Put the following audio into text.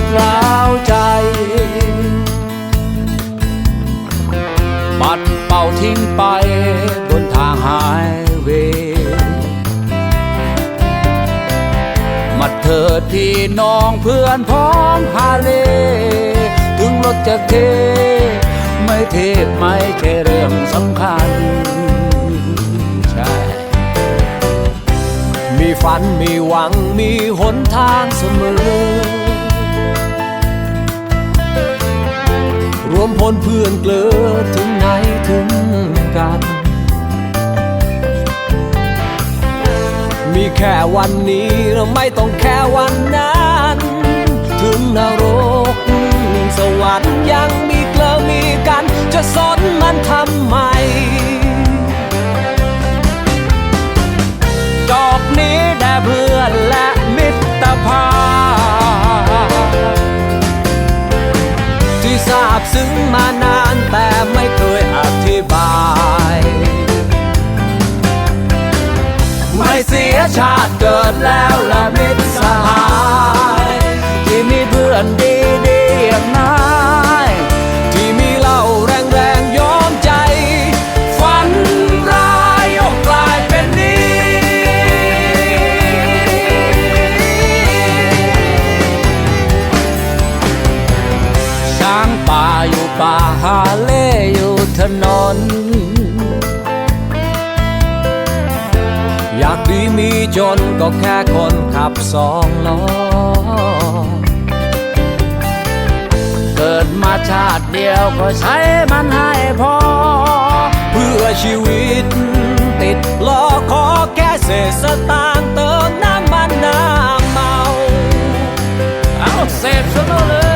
ดร้าวใจ ปัดเป่าทิ้งไปบนทางหายเวย์มาเถิดพี่น้องเพื่อนพ้องฮาเล ถึงรถจะเท ไม่เทพไม่ใช่เรื่องสำคัญใช่มีฝันมีหวังมีหนทางเสมอ วมพลเพื่อนเกลือถึงไหนถึงกัน มีแค่วันนี้เราไม่ต้องแค่วันนั้น ถึงนรกสวรรค์ยังมีเกลือมีกัน จะสนมันทำไม งมานานแต่ไม่เคยอธิบาย ไม่เสียชาติเกิดแล้วและมิตรสหาย ที่มีเพื่อนดี ถนน อยากดีมีจนก็แค่คนขับสองล้อ เกิดมาชาติเดียวก็ใช้มันให้พอ เพื่อชีวิตติดล้อขอแค่เศษสตางค์เติมน้ำมันน้ำเมา เอาเสพซะเลย